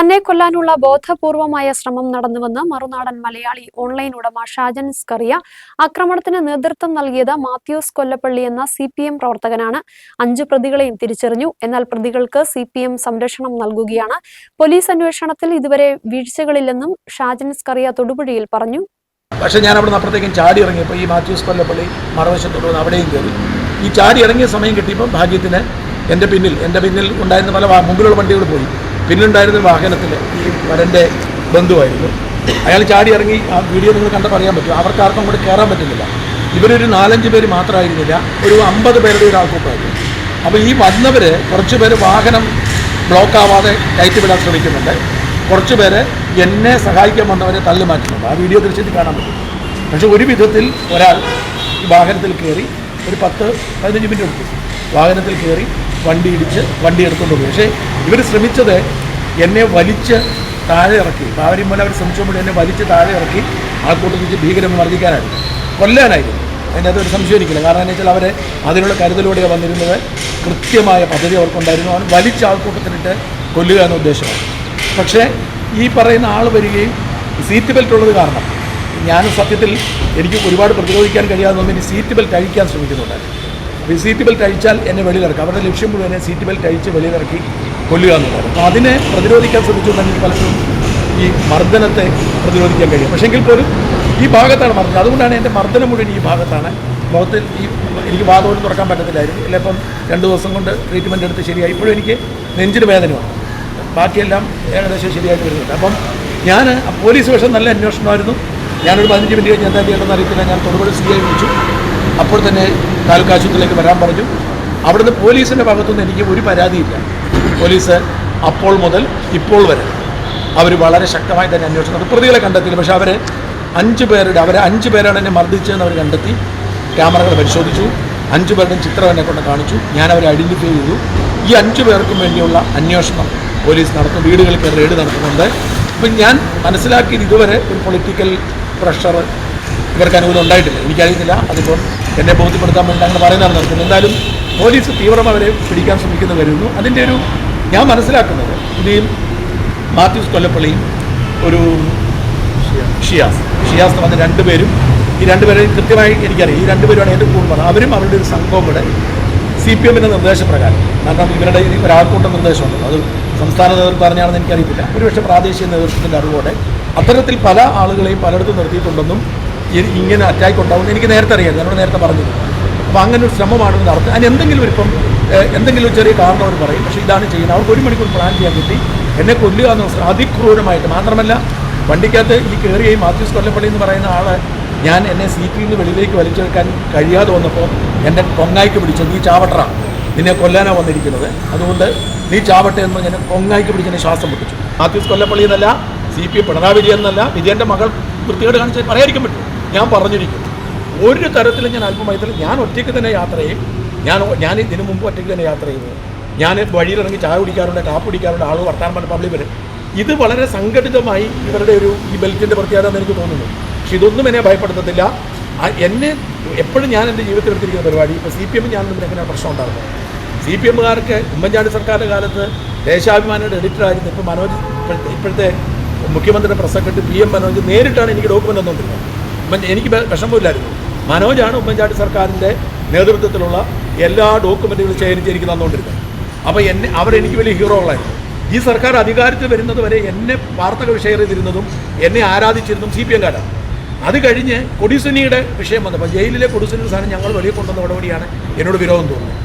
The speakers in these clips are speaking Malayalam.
തന്നെ കൊല്ലാനുള്ള ബോധപൂർവമായ ശ്രമം നടന്നുവെന്ന് മറുനാടൻ മലയാളി ഓൺലൈൻ ഉടമ ഷാജൻ സ്കറിയ ആക്രമണത്തിന് നേതൃത്വം നൽകിയത് മാത്യൂസ് കൊല്ലപ്പള്ളി എന്ന സി പി എം പ്രവർത്തകനാണ്. അഞ്ചു പ്രതികളെയും തിരിച്ചറിഞ്ഞു. എന്നാൽ പ്രതികൾക്ക് സി പി എം സംരക്ഷണം നൽകുകയാണ്. പോലീസ് അന്വേഷണത്തിൽ ഇതുവരെ വീഴ്ചകളില്ലെന്നും ഷാജൻ സ്കറിയ തൊടുപുഴയിൽ പറഞ്ഞു. പക്ഷേ ഞാൻ അവിടെ അപ്പുറത്തേക്കും ചാടി ഇറങ്ങിയപ്പോൾ ഈ മാത്യൂസ് കൊല്ലപ്പള്ളി മറുവശത്തോട് അവിടെയും കയറി. ഈ ചാടി ഇറങ്ങിയ സമയം കിട്ടിയപ്പോൾ ഭാഗ്യത്തിന് എന്റെ പിന്നിൽ എന്റെ പിന്നിൽ ഉണ്ടായിരുന്ന പല മുമ്പിലുള്ള വണ്ടികൾ പോയി. പിന്നിലുണ്ടായിരുന്ന വാഹനത്തിൽ ഈ വരന്റെ ബന്ധുവായിരുന്നു. അയാൾ ചാടി ഇറങ്ങി ആ വീഡിയോ നിങ്ങൾ കണ്ടപ്പോൾ പറയാൻ പറ്റും. അവർക്ക് ആർക്കും കൂടെ കയറാൻ പറ്റുന്നില്ല. ഇവരൊരു നാലഞ്ച് പേര് മാത്രമായിരുന്നില്ല ഒരു അമ്പത് പേരുടെ ഒരു ആൾക്കൂട്ടമായിരുന്നു. അപ്പോൾ ഈ വന്നവർ കുറച്ച് പേര് വാഹനം ബ്ലോക്ക് ആവാതെ കയറ്റി വിടാൻ ശ്രമിക്കുന്നുണ്ട്. കുറച്ച് പേര് എന്നെ സഹായിക്കാൻ വന്നവരെ തള്ളി മാറ്റുന്നുണ്ട്. ആ വീഡിയോ ദൃശ്യത്തിൽ കാണാൻ പറ്റും. പക്ഷെ ഒരു വിധത്തിൽ ഒരാൾ ഈ വാഹനത്തിൽ കയറി ഒരു പത്ത് പതിനഞ്ച് മിനിറ്റ് എടുത്തു. വാഹനത്തിൽ കയറി വണ്ടി ഇടിച്ച് വണ്ടി എടുത്തുകൊണ്ട് പോയി. പക്ഷേ ഇവർ ശ്രമിച്ചത് എന്നെ വലിച്ച് താഴെ ഇറക്കി. പാവരി മൂലം അവർ ശ്രമിച്ചുകൊണ്ട് എന്നെ വലിച്ച് താഴെ ഇറക്കി ആൾക്കൂട്ടത്തിൽ വെച്ച് ഭീകരം വർദ്ധിക്കാനായിരുന്നു കൊല്ലാനായിരുന്നു. അതിന്റെ അതൊരു സംശയം എനിക്കില്ല. കാരണം എന്ന് വെച്ചാൽ അവർ അതിനുള്ള കരുതലോടെയാണ് വന്നിരുന്നത്. കൃത്യമായ പദ്ധതി അവർക്കുണ്ടായിരുന്നു. അവൻ വലിച്ച ആൾക്കൂട്ടത്തിനിട്ട് കൊല്ലുക എന്ന ഉദ്ദേശമാണ്. പക്ഷേ ഈ പറയുന്ന ആൾ വരികയും സീറ്റ് ബെൽറ്റ് ഉള്ളത് കാരണം ഞാൻ സത്യത്തിൽ എനിക്ക് ഒരുപാട് പ്രതിരോധിക്കാൻ കഴിയാതെ ഇനി സീറ്റ് ബെൽറ്റ് അഴിക്കാൻ ശ്രമിക്കുന്നുണ്ടായിരുന്നു സീറ്റ് ബെൽറ്റ് അഴിച്ചാൽ എന്നെ വെളിയിലിറക്കുക അവരുടെ ലക്ഷ്യം മുഴുവൻ സീറ്റ് ബെൽറ്റ് അഴിച്ച് വെളിയിലിറക്കി കൊല്ലുക എന്നുള്ളത് അപ്പോൾ അതിനെ പ്രതിരോധിക്കാൻ ശ്രമിച്ചുകൊണ്ട് എനിക്ക് പലപ്പോഴും ഈ മർദ്ദനത്തെ പ്രതിരോധിക്കാൻ കഴിയും പക്ഷേ എങ്കിൽ പോലും ഈ ഭാഗത്താണ് മർദ്ദനം. അതുകൊണ്ടാണ് എന്റെ മർദ്ദനം മുഴുവൻ ഈ ഭാഗത്താണ്. മുഖത്തിൽ ഈ എനിക്ക് വാതോട് തുറക്കാൻ പറ്റത്തില്ലായിരുന്നു. ഇല്ലപ്പം രണ്ട് ദിവസം കൊണ്ട് ട്രീറ്റ്മെന്റ് എടുത്ത് ശരിയായി. ഇപ്പോഴും എനിക്ക് നെഞ്ചിന് വേദനയാണ് ബാക്കിയെല്ലാം ഏകദേശം ശരിയായിട്ട് വരുന്നുണ്ട്. അപ്പം ഞാൻ പോലീസ് വേഷം നല്ല അന്വേഷണമായിരുന്നു. ഞാനൊരു പതിനഞ്ച് മിനിറ്റ് കഴിഞ്ഞ് എന്താ ചെയ്യേണ്ടതെന്ന് അറിയത്തില്ല. ഞാൻ തൊടുപുഴ സി ഐ വിളിച്ചു. അപ്പോൾ തന്നെ താലൂക്ക് ആശുപത്രിയിലേക്ക് വരാൻ പറഞ്ഞു. അവിടുന്ന് പോലീസിന്റെ ഭാഗത്തുനിന്ന് എനിക്ക് ഒരു പരാതിയില്ല. പോലീസ് അപ്പോൾ മുതൽ ഇപ്പോൾ വരെ അവർ വളരെ ശക്തമായി തന്നെ അന്വേഷണം. പ്രതികളെ കണ്ടെത്തിയില്ല. പക്ഷേ അവർ അഞ്ച് പേരുടെ അവരെ അഞ്ച് പേരാണ് എന്നെ മർദ്ദിച്ചതെന്ന് അവർ കണ്ടെത്തി. ക്യാമറകൾ പരിശോധിച്ചു. അഞ്ച് പേരുടെയും ചിത്രം എന്നെ കൊണ്ട് കാണിച്ചു. ഞാൻ അവരെ ഐഡന്റിഫൈ ചെയ്തു. ഈ അഞ്ച് പേർക്കും വേണ്ടിയുള്ള അന്വേഷണം പോലീസ് നടത്തും. വീടുകളിൽ കയറി റെയ്ഡ് നടത്തുന്നുണ്ട്. അപ്പം ഞാൻ മനസ്സിലാക്കിയത് ഇതുവരെ ഒരു പൊളിറ്റിക്കൽ പ്രഷർ ഇവർക്ക് അനുകൂലം ഉണ്ടായിട്ടില്ല. എനിക്കറിയുന്നില്ല അതിപ്പോൾ എന്നെ ബോധ്യപ്പെടുത്താൻ വേണ്ടി അങ്ങനെ പറയുന്നതാണ് നടത്തുന്നത് എന്തായാലും പോലീസ് തീവ്രം അവരെ പിടിക്കാൻ ശ്രമിക്കുന്നു വരുന്നു അതിന്റെ ഒരു ഞാൻ മനസ്സിലാക്കുന്നത് ഇത് ഈ മാത്യൂസ് കൊല്ലപ്പള്ളിയും ഒരു ഷിയാസ്. ഷിയാസ് എന്ന് പറഞ്ഞ രണ്ടുപേരും ഈ രണ്ടുപേരെയും കൃത്യമായി എനിക്കറിയാം. ഈ രണ്ടുപേരുമാണ് ഏറ്റവും കൂടുതൽ അവരും അവരുടെ ഒരു സംഘവും കൂടെ സി പി എമ്മിന്റെ നിർദ്ദേശപ്രകാരം. കാരണം ഇവരുടെ ഒരാൾക്കൂട്ട നിർദ്ദേശമുണ്ട്. അത് സംസ്ഥാന നേതൃത്വം പറഞ്ഞാണെന്ന് എനിക്കറിയില്ല ഒരുപക്ഷെ പ്രാദേശിക നേതൃത്വത്തിന്റെ അറിവോടെ അത്തരത്തിൽ പല ആളുകളെയും പലയിടത്തും നിർത്തിയിട്ടുണ്ടെന്നും ഇങ്ങനെ അറ്റാക്ക് ഉണ്ടാവുമെന്ന് എനിക്ക് നേരത്തെ അറിയാം. എന്നോട് നേരത്തെ പറഞ്ഞു. അപ്പോൾ അങ്ങനെ ഒരു ശ്രമമാണ് നടത്തുന്നത് അതിന് എന്തെങ്കിലും ഇപ്പം എന്തെങ്കിലും ഒരു ചെറിയ കാരണം അവർ പറയും. പക്ഷേ ഇതാണ് ചെയ്യുന്നത്. അവർക്ക് ഒരു മണിക്കൂർ പ്ലാൻ ചെയ്യാൻ കിട്ടി എന്നെ കൊല്ലുക എന്ന് അതിക്രൂരമായിട്ട് മാത്രമല്ല വണ്ടിക്കകത്ത് ഈ കയറിയ ഈ മാത്യൂസ് കൊല്ലപ്പള്ളി എന്ന് പറയുന്ന ആളെ ഞാൻ എന്നെ സീറ്റിൽ നിന്ന് വെളിയിലേക്ക് വലിച്ചെടുക്കാൻ കഴിയാതെ വന്നപ്പോൾ എന്റെ കൊങ്ങായിക്ക് പിടിച്ചു നീ ചാവട്ടറ. നിന്നെ കൊല്ലാനാണ് വന്നിരിക്കുന്നത്. അതുകൊണ്ട് നീ ചാവട്ടെ എന്ന് ഞാൻ കൊങ്ങായിക്ക് പിടിച്ച് എന്നെ ശ്വാസം പൊട്ടിച്ചു മാത്യൂസ് കൊല്ലപ്പള്ളി എന്നല്ല സി പി പിണറായി വിജയൻ എന്നല്ല വിജയന്റെ മകൾ വൃത്തികേട് കാണിച്ച് പറയാതിരിക്കാൻ പറ്റും. ഞാൻ പറഞ്ഞിരിക്കും ഒരു തരത്തിലും ഞാൻ അല്പമയത്തിൽ ഞാൻ ഒറ്റയ്ക്ക് തന്നെ യാത്ര ചെയ്യും. ഞാൻ ഞാൻ ഇതിനു മുമ്പ് ഒറ്റയ്ക്ക് തന്നെ യാത്ര ചെയ്യുന്നത് ഞാൻ വഴിയിലിറങ്ങി ചായ കുടിക്കാറുണ്ട് കാപ്പ് കുടിക്കാറുണ്ട് ആൾ വർത്താനം പറഞ്ഞ പള്ളി വരും. ഇത് വളരെ സംഘടിതമായി ഇവരുടെ ഒരു ഈ ബെൽറ്റിന്റെ പ്രത്യേകത എന്ന് എനിക്ക് തോന്നുന്നു. പക്ഷെ ഇതൊന്നും എന്നെ ഭയപ്പെടുത്തത്തില്ല. എന്നെ എപ്പോഴും ഞാൻ എന്റെ ജീവിതത്തിൽ എടുത്തിരിക്കുന്ന പരിപാടി. ഇപ്പോൾ സി പി എം ഞാൻ തമ്മിൽ എങ്ങനെ പ്രശ്നം ഉണ്ടാകുന്നത്? സി പി എമ്മുകാർക്ക് ഉമ്മൻചാണ്ടി സർക്കാരിന്റെ കാലത്ത് ദേശാഭിമാനിയുടെ എഡിറ്ററായിരുന്നു ഇപ്പോൾ മനോജ് ഇപ്പോഴത്തെ മുഖ്യമന്ത്രിയുടെ press secretary P M Manoj നേരിട്ടാണ് എനിക്ക് ഡോക്യുമെന്റ് തന്നുകൊണ്ടിരുന്നത്. ഉമ്മൻ എനിക്ക് വിഷമമില്ലായിരുന്നു. മനോജാണ് ഉമ്മൻചാണ്ടി സർക്കാരിന്റെ നേതൃത്വത്തിലുള്ള എല്ലാ ഡോക്യുമെന്റുകളും ശേഖരിച്ച് എനിക്ക് തന്നുകൊണ്ടിരുന്നത്. അപ്പോൾ എന്നെ അവരെനിക്ക് വലിയ ഹീറോകളായിരുന്നു ഈ സർക്കാർ അധികാരത്തിൽ വരുന്നത് വരെ എന്നെ വാർത്തകൾ ഷെയർ ചെയ്തിരുന്നതും എന്നെ ആരാധിച്ചിരുന്നതും സി പി എംകാരാണ് അത് കഴിഞ്ഞ് കൊടിസുനിയുടെ വിഷയം വന്നപ്പോൾ ജയിലിലെ കൊടിസുനിയുടെ സാധനം ഞങ്ങൾ വെളിയിൽ കൊണ്ടുവന്ന ഉടപടിയാണ് എന്നോട് വിരോധം തോന്നുന്നത്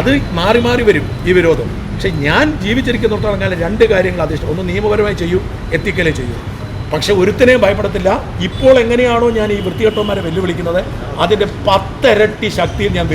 അത് മാറി മാറി വരും ഈ വിരോധം. പക്ഷേ ഞാൻ ജീവിച്ചിരിക്കുന്നിടത്തോളം കാലം രണ്ട് കാര്യങ്ങൾ അതിഷ്ടം ഒന്ന് നിയമപരമായി ചെയ്യൂ എത്തിക്കലേ ചെയ്യൂ. പക്ഷെ ഒരുത്തനെയും ഭയപ്പെടത്തില്ല. ഇപ്പോൾ എങ്ങനെയാണോ ഞാൻ ഈ വൃത്തികെട്ടവന്മാരെ വെല്ലുവിളിക്കുന്നത്. അതിന്റെ പത്തിരട്ടി ശക്തിയിൽ ഞാൻ